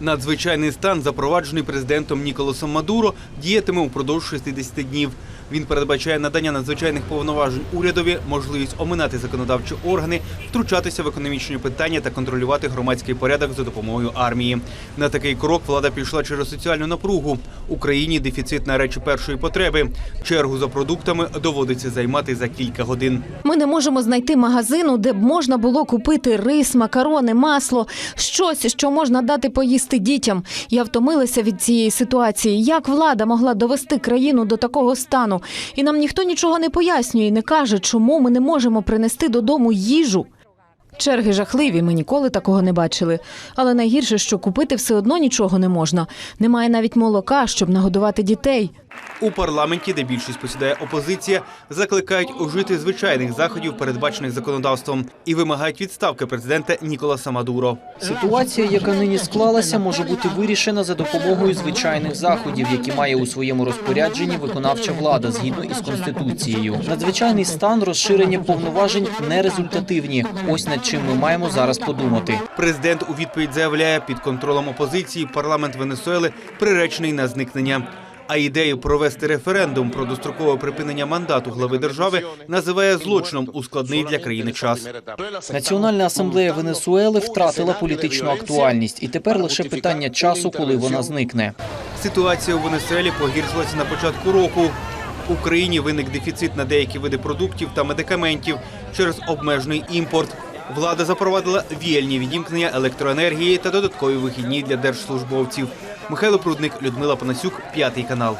Надзвичайний стан, запроваджений президентом Ніколасом Мадуро, діятиме упродовж 60 днів. Він передбачає надання надзвичайних повноважень урядові, можливість оминати законодавчі органи, втручатися в економічні питання та контролювати громадський порядок за допомогою армії. На такий крок влада пішла через соціальну напругу. Україні дефіцит на речі першої потреби. Чергу за продуктами доводиться займати за кілька годин. Ми не можемо знайти магазину, де б можна було купити рис, макарони, масло, щось, що можна дати поїсти дітям. Я втомилася від цієї ситуації. Як влада могла довести країну до такого стану? І нам ніхто нічого не пояснює і не каже, чому ми не можемо принести додому їжу. Черги жахливі, ми ніколи такого не бачили. Але найгірше, що купити все одно нічого не можна. Немає навіть молока, щоб нагодувати дітей. У парламенті, де більшість посідає опозиція, закликають ужити звичайних заходів, передбачених законодавством, і вимагають відставки президента Ніколаса Мадуро. Ситуація, яка нині склалася, може бути вирішена за допомогою звичайних заходів, які має у своєму розпорядженні виконавча влада згідно із конституцією. Надзвичайний стан розширення повноважень нерезультативні. Ось над чим ми маємо зараз подумати. Президент у відповідь заявляє, під контролем опозиції парламент Венесуели приречений на зникнення. А ідею провести референдум про дострокове припинення мандату глави держави називає злочином у складний для країни час. Національна асамблея Венесуели втратила політичну актуальність, і тепер лише питання часу, коли вона зникне. Ситуація у Венесуелі погіршилася на початку року. В Україні виник дефіцит на деякі види продуктів та медикаментів через обмежений імпорт. Влада запровадила віяльні відімкнення електроенергії та додаткові вихідні для держслужбовців. Михайло Прудник, Людмила Панасюк, п'ятий канал.